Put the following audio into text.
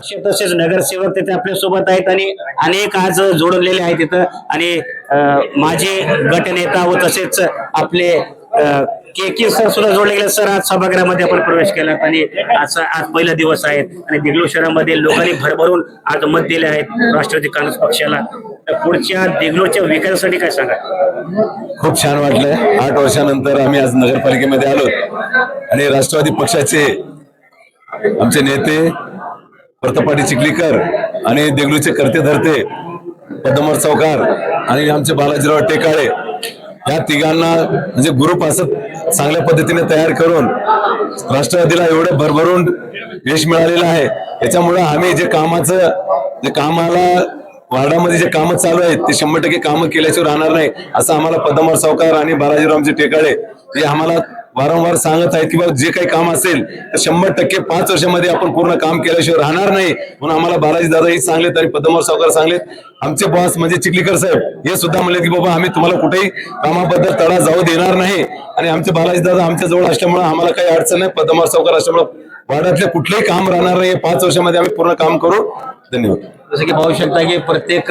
तसेच नगरसेवक तिथे आपल्यासोबत आहेत आणि अनेक आज जोडलेले आहेत तिथं आणि माझे गटनेता व तसेच आपले के के सर सुद्धा जोडले गेले सर आज सभागृहामध्ये आपण प्रवेश केला आणि आज आज पहिला दिवस आहे. आणि देगलूर शहरामध्ये लोकांनी भरभरून आज मत दिले आहेत राष्ट्रवादी काँग्रेस पक्षाला. तर पुढच्या देगलूरच्या विकासासाठी काय सांगा खूप छान वाटलंय. आठ वर्षानंतर आम्ही आज नगरपालिकेमध्ये आलो आणि राष्ट्रवादी पक्षाचे आमचे नेते प्रतापाटी चिखलीकर आणि देगलूचे करते धरते पद्मर चौकार आणि आमचे बालाजीराव टेकाळे या तिघांना म्हणजे ग्रुप असं चांगल्या पद्धतीने तयार करून राष्ट्रवादीला एवढं भरभरून यश मिळालेलं आहे. याच्यामुळं आम्ही जे कामाचं जे कामाला वार्डामध्ये जे कामं चालू आहेत ते शंभर टक्के कामं केल्याशिवाय राहणार नाही असं आम्हाला पद्मर सावकार आणि बालाजीरावचे टेकाळे हे आम्हाला वारंवार सांगत आहेत की बाबा जे काही काम असेल तर शंभर टक्के पाच वर्षामध्ये आपण पूर्ण काम केल्याशिवाय राहणार नाही. म्हणून आम्हाला बालाजी दादा हे सांगलेत आणि पद्मवर सावकार सांगलेत आमचे बॉस म्हणजे चिखलीकर साहेब. हे सुद्धा म्हणले की बाबा आम्ही तुम्हाला कुठेही कामाबद्दल तडा जाऊ देणार नाही. आणि आमचे बालाजी दादा आमच्या जवळ असल्यामुळे आम्हाला काही अडचण नाही. पद्मवर सावकार असल्यामुळे वार्डातले कुठलेही काम राहणार नाही. हे पाच वर्षामध्ये आम्ही पूर्ण काम करू. धन्यवाद. जसं की पाहू शकता की प्रत्येक